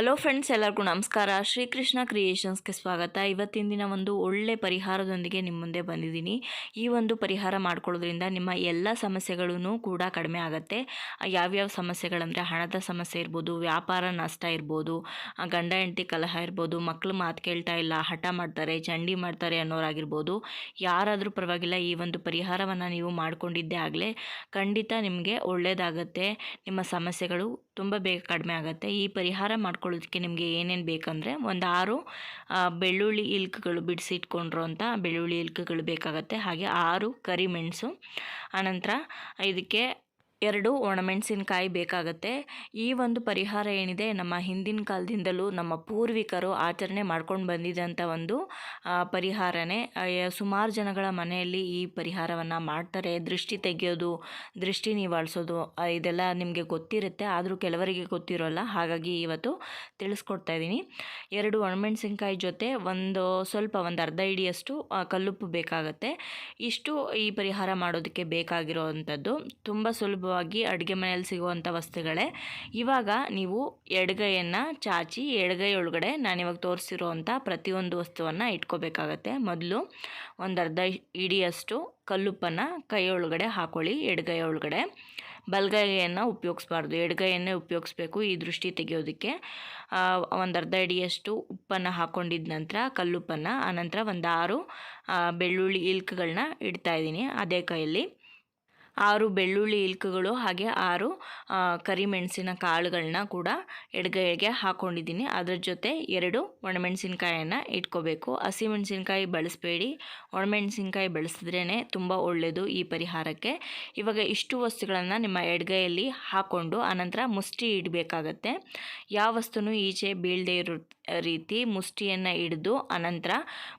Hello friends ಎಲ್ಲರಿಗೂ ನಮಸ್ಕಾರ. ಶ್ರೀಕೃಷ್ಣ ಕ್ರಿಯೇಷನ್ಸ್ಗೆ ಸ್ವಾಗತ. ಇವತ್ತಿನ ದಿನ ಒಂದು ಒಳ್ಳೆ ಪರಿಹಾರದೊಂದಿಗೆ ನಿಮ್ಮ ಮುಂದೆ ಬಂದಿದ್ದೀನಿ. ಈ ಒಂದು ಪರಿಹಾರ ಮಾಡ್ಕೊಳ್ಳೋದ್ರಿಂದ ನಿಮ್ಮ ಎಲ್ಲ ಸಮಸ್ಯೆಗಳೂ ಕೂಡ ಕಡಿಮೆ ಆಗುತ್ತೆ. ಯಾವ್ಯಾವ ಸಮಸ್ಯೆಗಳಂದರೆ ಹಣದ ಸಮಸ್ಯೆ ಇರ್ಬೋದು, ವ್ಯಾಪಾರ ನಷ್ಟ ಇರ್ಬೋದು ಗಂಡ, ಹೆಂಡತಿ ಕಲಹ ಇರ್ಬೋದು ಮಕ್ಕಳು ಮಾತು ಕೇಳ್ತಾ ಇಲ್ಲ, ಹಠ ಮಾಡ್ತಾರೆ, ಚಂಡಿ ಮಾಡ್ತಾರೆ ಅನ್ನೋರಾಗಿರ್ಬೋದು. ಯಾರಾದರೂ ಪರವಾಗಿಲ್ಲ, ಈ ಒಂದು ಪರಿಹಾರವನ್ನು ನೀವು ಮಾಡಿಕೊಂಡಿದ್ದೇ ಆಗಲೇ ಖಂಡಿತ ನಿಮಗೆ ಒಳ್ಳೆಯದಾಗತ್ತೆ ನಿಮ್ಮ ಸಮಸ್ಯೆಗಳು ತುಂಬ ಬೇಗ ಕಡಿಮೆ ಆಗುತ್ತೆ. ಈ ಪರಿಹಾರ ಮಾಡ್ಕೊಳ್ಳೋದಕ್ಕೆ ನಿಮಗೆ ಏನೇನು ಬೇಕಂದರೆ ಒಂದು ಆರು ಬೆಳ್ಳುಳ್ಳಿ ಇಲ್ಕ್ಗಳು ಬಿಡಿಸಿಟ್ಕೊಂಡ್ರು ಅಂತ ಬೆಳ್ಳುಳ್ಳಿ ಇಲ್ಕ್ಗಳು ಬೇಕಾಗತ್ತೆ. ಹಾಗೆ ಆರು ಕರಿಮೆಣಸು ಆನಂತರ ಇದಕ್ಕೆ ಎರಡು ಒಣಮೆಣಸಿನಕಾಯಿ ಬೇಕಾಗತ್ತೆ. ಈ ಒಂದು ಪರಿಹಾರ ಏನಿದೆ, ನಮ್ಮ ಹಿಂದಿನ ಕಾಲದಿಂದಲೂ ನಮ್ಮ ಪೂರ್ವಿಕರು ಆಚರಣೆ ಮಾಡ್ಕೊಂಡು ಬಂದಿದ್ದಂಥ ಒಂದು ಪರಿಹಾರನೇ. ಸುಮಾರು ಜನಗಳ ಮನೆಯಲ್ಲಿ ಈ ಪರಿಹಾರವನ್ನು ಮಾಡ್ತಾರೆ. ದೃಷ್ಟಿ ತೆಗೆಯೋದು, ದೃಷ್ಟಿ ನಿವಾಳಿಸೋದು ಇದೆಲ್ಲ ನಿಮಗೆ ಗೊತ್ತಿರುತ್ತೆ. ಆದರೂ ಕೆಲವರಿಗೆ ಗೊತ್ತಿರೋಲ್ಲ. ಹಾಗಾಗಿ ಇವತ್ತು ತಿಳಿಸ್ಕೊಡ್ತಾ ಇದ್ದೀನಿ ಎರಡು ಒಣಮೆಣಸಿನಕಾಯಿ ಜೊತೆ ಒಂದು, ಸ್ವಲ್ಪ ಒಂದು ಅರ್ಧ ಇಡಿಯಷ್ಟು ಕಲ್ಲುಪ್ಪು ಬೇಕಾಗತ್ತೆ. ಇಷ್ಟು ಈ ಪರಿಹಾರ ಮಾಡೋದಕ್ಕೆ ಬೇಕಾಗಿರೋ ಅಂಥದ್ದು ತುಂಬ ಸುಲಭವಾಗಿ ಅಡುಗೆ ಮನೆಯಲ್ಲಿ ಸಿಗುವಂಥ ವಸ್ತುಗಳೇ. ಇವಾಗ ನೀವು ಎಡಗೈಯನ್ನು ಚಾಚಿ, ಎಡಗೈ ಒಳಗಡೆ ನಾನಿವಾಗ ತೋರಿಸಿರುವಂಥ ಪ್ರತಿಯೊಂದು ವಸ್ತುವನ್ನು ಇಟ್ಕೋಬೇಕಾಗತ್ತೆ. ಮೊದಲು ಒಂದು ಅರ್ಧ ಇಡಿಯಷ್ಟು ಕಲ್ಲುಪ್ಪನ್ನು ಕೈಯೊಳಗಡೆ ಹಾಕೊಳ್ಳಿ, ಎಡಗೈ ಒಳಗಡೆ. ಬಲ್ಗೈಯನ್ನು ಉಪಯೋಗಿಸ್ಬಾರ್ದು, ಎಡಗೈಯನ್ನೇ ಉಪಯೋಗಿಸ್ಬೇಕು ಈ ದೃಷ್ಟಿ ತೆಗೆಯೋದಕ್ಕೆ. ಒಂದು ಅರ್ಧ ಇಡಿಯಷ್ಟು ಉಪ್ಪನ್ನು ಹಾಕ್ಕೊಂಡಿದ್ದ ನಂತರ ಕಲ್ಲುಪ್ಪನ್ನು, ಆನಂತರ ಒಂದು ಆರು ಬೆಳ್ಳುಳ್ಳಿ ಇಲ್ಕ್ಗಳನ್ನ ಇಡ್ತಾ ಇದ್ದೀನಿ. ಅದೇ ಕೈಯಲ್ಲಿ. ಆರು ಬೆಳ್ಳುಳ್ಳಿ ಇಲ್ಕುಗಳು ಹಾಗೆ ಆರು ಕರಿಮೆಣಸಿನ ಕಾಳುಗಳನ್ನ ಕೂಡ ಎಡಗೈಗೆ ಹಾಕ್ಕೊಂಡಿದ್ದೀನಿ ಅದರ ಜೊತೆ ಎರಡು ಒಣಮೆಣಸಿನ್ಕಾಯನ್ನು ಇಟ್ಕೋಬೇಕು. ಹಸಿಮೆಣಸಿನ್ಕಾಯಿ ಬಳಸಬೇಡಿ. ಒಣಮೆಣಸಿನ್ಕಾಯಿ ಬಳಸಿದ್ರೇ ತುಂಬ ಒಳ್ಳೆಯದು ಈ ಪರಿಹಾರಕ್ಕೆ. ಇವಾಗ ಇಷ್ಟು ವಸ್ತುಗಳನ್ನು ನಿಮ್ಮ ಎಡಗೈಯಲ್ಲಿ ಹಾಕ್ಕೊಂಡು ಆನಂತರ ಮುಷ್ಟಿ ಇಡಬೇಕಾಗತ್ತೆ. ಯಾವ ವಸ್ತುನೂ ಈಚೆ ಬೀಳದೇ ಇರೋ ರೀತಿ ಮುಷ್ಟಿಯನ್ನು ಹಿಡಿದು ಅನಂತರ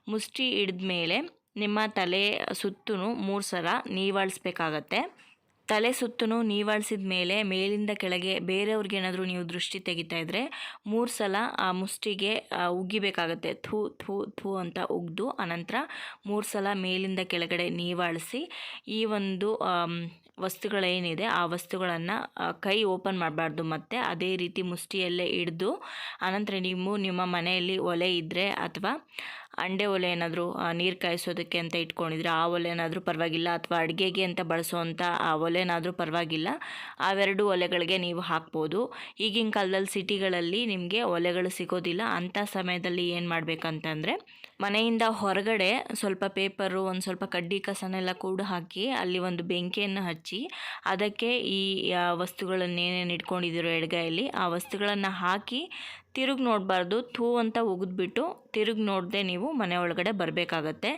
ಮುಷ್ಟಿ ಹಿಡಿದ ಮೇಲೆ ನಿಮ್ಮ ತಲೆ ಸುತ್ತೂ ಮೂರು ಸಲ ನೀವಾಳಿಸ್ಬೇಕಾಗತ್ತೆ. ತಲೆ ಸುತ್ತೂ ನೀವಾಳಿಸಿದ ಮೇಲೆ ಮೇಲಿಂದ ಕೆಳಗೆ ಬೇರೆಯವ್ರಿಗೇನಾದರೂ ನೀವು ದೃಷ್ಟಿ ತೆಗಿತಾ ಇದ್ದರೆ ಮೂರು ಸಲ ಆ ಮುಷ್ಟಿಗೆ ಉಗ್ಗಿಬೇಕಾಗತ್ತೆ. ಥೂ ಥೂ ಥೂ ಅಂತ ಉಗ್ದು ಅನಂತರ ಮೂರು ಸಲ ಮೇಲಿಂದ ಕೆಳಗಡೆ ನೀವಾಳಿಸಿ ಈ ಒಂದು ವಸ್ತುಗಳೇನಿದೆ, ಆ ವಸ್ತುಗಳನ್ನು ಕೈ ಓಪನ್ ಮಾಡಬಾರ್ದು ಮತ್ತು ಅದೇ ರೀತಿ ಮುಷ್ಟಿಯಲ್ಲೇ ಹಿಡಿದು ಆನಂತರ ನೀವು ನಿಮ್ಮ ಮನೆಯಲ್ಲಿ ಒಲೆ ಇದ್ದರೆ ಅಥವಾ ಅಂಡೆ ಒಲೆ ಏನಾದರೂ ನೀರು ಕಾಯಿಸೋದಕ್ಕೆ ಅಂತ ಇಟ್ಕೊಂಡಿದ್ರೆ ಆ ಒಲೆನಾದರೂ ಪರವಾಗಿಲ್ಲ ಅಥವಾ ಅಡುಗೆಗೆ ಅಂತ ಬಳಸುವಂಥ ಆ ಒಲೆನಾದರೂ ಪರವಾಗಿಲ್ಲ, ಅವೆರಡು ಒಲೆಗಳಿಗೆ ನೀವು ಹಾಕ್ಬೋದು. ಈಗಿನ ಕಾಲದಲ್ಲಿ ಸಿಟಿಗಳಲ್ಲಿ ನಿಮಗೆ ಒಲೆಗಳು ಸಿಗೋದಿಲ್ಲ. ಅಂಥ ಸಮಯದಲ್ಲಿ ಏನು ಮಾಡಬೇಕಂತಂದರೆ, ಮನೆಯಿಂದ ಹೊರಗಡೆ ಸ್ವಲ್ಪ ಪೇಪರು, ಒಂದು ಸ್ವಲ್ಪ ಕಡ್ಡಿ ಕಸನೆಲ್ಲ ಕೂಡ ಹಾಕಿ ಅಲ್ಲಿ ಒಂದು ಬೆಂಕಿಯನ್ನು ಹಚ್ಚಿ ಅದಕ್ಕೆ ಈ ವಸ್ತುಗಳನ್ನು ವಸ್ತುಗಳನ್ನೇನೇನು ಇಟ್ಕೊಂಡಿದ್ದೀರೋ ಎಡಗೈಯಲ್ಲಿ ಆ ವಸ್ತುಗಳನ್ನು ಹಾಕಿ ತಿರುಗಿ ನೋಡಬಾರ್ದು. ಥೂ ಅಂತ ಉಗಿದ್ಬಿಟ್ಟು ತಿರುಗಿ ನೋಡದೆ ನೀವು ಮನೆ ಒಳಗಡೆ ಬರಬೇಕಾಗತ್ತೆ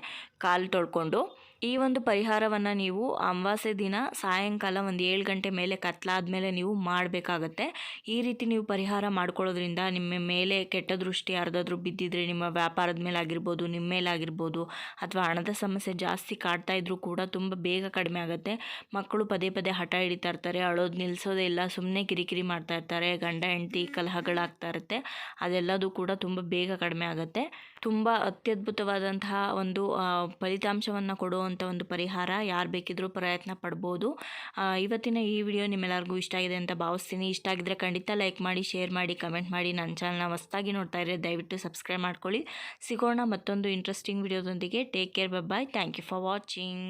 ಕಾಲು ತೊಳ್ಕೊಂಡು. ಈ ಒಂದು ಪರಿಹಾರವನ್ನು ನೀವು ಅಮಾವಾಸ್ಯೆ ದಿನ ಸಾಯಂಕಾಲ ಒಂದು ಏಳು ಗಂಟೆ ಮೇಲೆ ಕತ್ಲಾದ್ಮೇಲೆ ನೀವು ಮಾಡಬೇಕಾಗತ್ತೆ. ಈ ರೀತಿ ನೀವು ಪರಿಹಾರ ಮಾಡ್ಕೊಳ್ಳೋದ್ರಿಂದ ನಿಮ್ಮ ಮೇಲೆ ಕೆಟ್ಟ ದೃಷ್ಟಿ ಯಾರ್ದಾದ್ರೂ ಬಿದ್ದಿದ್ರೆ ನಿಮ್ಮ ವ್ಯಾಪಾರದ ಮೇಲೆ ಆಗಿರ್ಬೋದು, ನಿಮ್ಮ ಮೇಲೆ ಆಗಿರ್ಬೋದು ಅಥವಾ ಹಣದ ಸಮಸ್ಯೆ ಜಾಸ್ತಿ ಕಾಡ್ತಾ ಇದ್ರೂ ಕೂಡ ತುಂಬ ಬೇಗ ಕಡಿಮೆ ಆಗುತ್ತೆ. ಮಕ್ಕಳು ಪದೇ ಪದೇ ಹಠ ಹಿಡಿತಾ ಇರ್ತಾರೆ, ಅಳೋದು ನಿಲ್ಲಿಸೋದೇ ಇಲ್ಲ ಸುಮ್ಮನೆ ಕಿರಿಕಿರಿ ಮಾಡ್ತಾ ಇರ್ತಾರೆ, ಗಂಡ, ಹೆಂಡತಿ ಕಲಹಗಳಾಗ್ತಾ ಇರುತ್ತೆ. ಅದೆಲ್ಲದೂ ಕೂಡ ತುಂಬ ಬೇಗ ಕಡಿಮೆ ಆಗುತ್ತೆ. ತುಂಬ ಅತ್ಯದ್ಭುತವಾದಂತಹ ಒಂದು ಫಲಿತಾಂಶವನ್ನು ಕೊಡುವಂಥ ಒಂದು ಪರಿಹಾರ, ಯಾರು ಬೇಕಿದ್ರೂ ಪ್ರಯತ್ನ ಪಡ್ಬೋದು. ಇವತ್ತಿನ ಈ ವಿಡಿಯೋ ನಿಮ್ಮೆಲ್ಲರಿಗೂ ಇಷ್ಟ ಆಗಿದೆ ಅಂತ ಭಾವಿಸ್ತೀನಿ. ಇಷ್ಟ ಆಗಿದ್ರೆ ಖಂಡಿತ ಲೈಕ್ ಮಾಡಿ, ಶೇರ್ ಮಾಡಿ, ಕಮೆಂಟ್ ಮಾಡಿ. ನನ್ನ ಚಾನಲ್ನ ಹೊಸ್ದಾಗಿ ನೋಡ್ತಾ ಇದ್ರೆ ದಯವಿಟ್ಟು ಸಬ್ಸ್ಕ್ರೈಬ್ ಮಾಡ್ಕೊಳ್ಳಿ. ಸಿಗೋಣ ಮತ್ತೊಂದು interesting ವಿಡಿಯೋದೊಂದಿಗೆ. Take care bye thank you for watching.